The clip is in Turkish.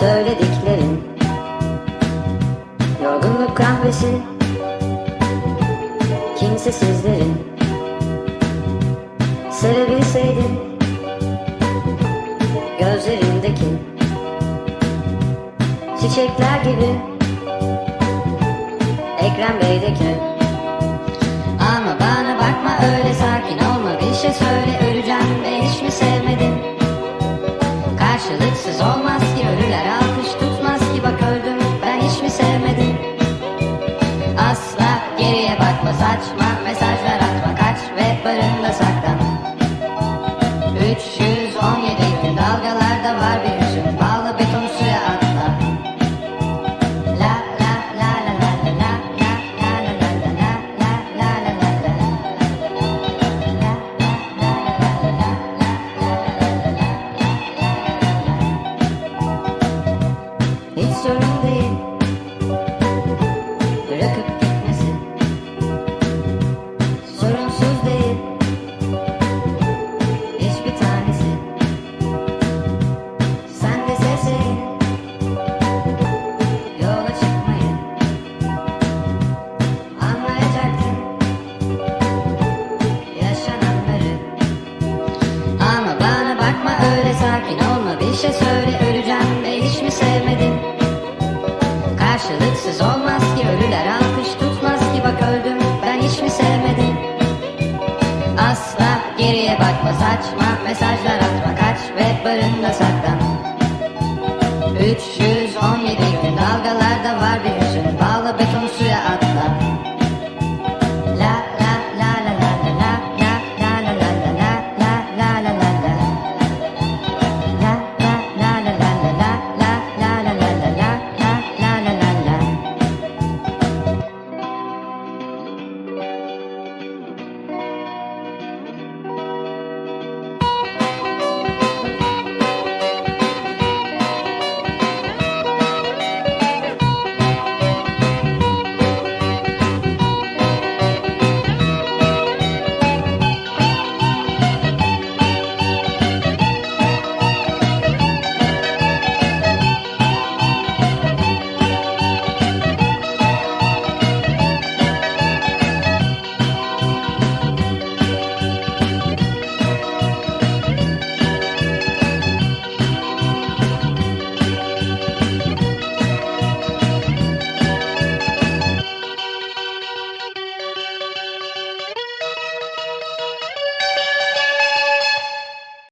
söylediklerin. Yorgunluk kahvesi Kimsesizlerin Sevebilseydin Gözlerindeki Çiçekler gibi Ekrem Bey'deki. Ama bana bakma öyle sakin olma. Bir şey söyle öleceğim ve hiç mi sevmedin? Saçma mesajlar atma kaç ve barında saklan 317 gün dalgalarda var bir hüzün bağlı beton suya atla La la la la la la la la la la la la la la la la la Hiç sorun değil diye bakma saçma mesajlar atma kaç ve barında saklan. Üç, üç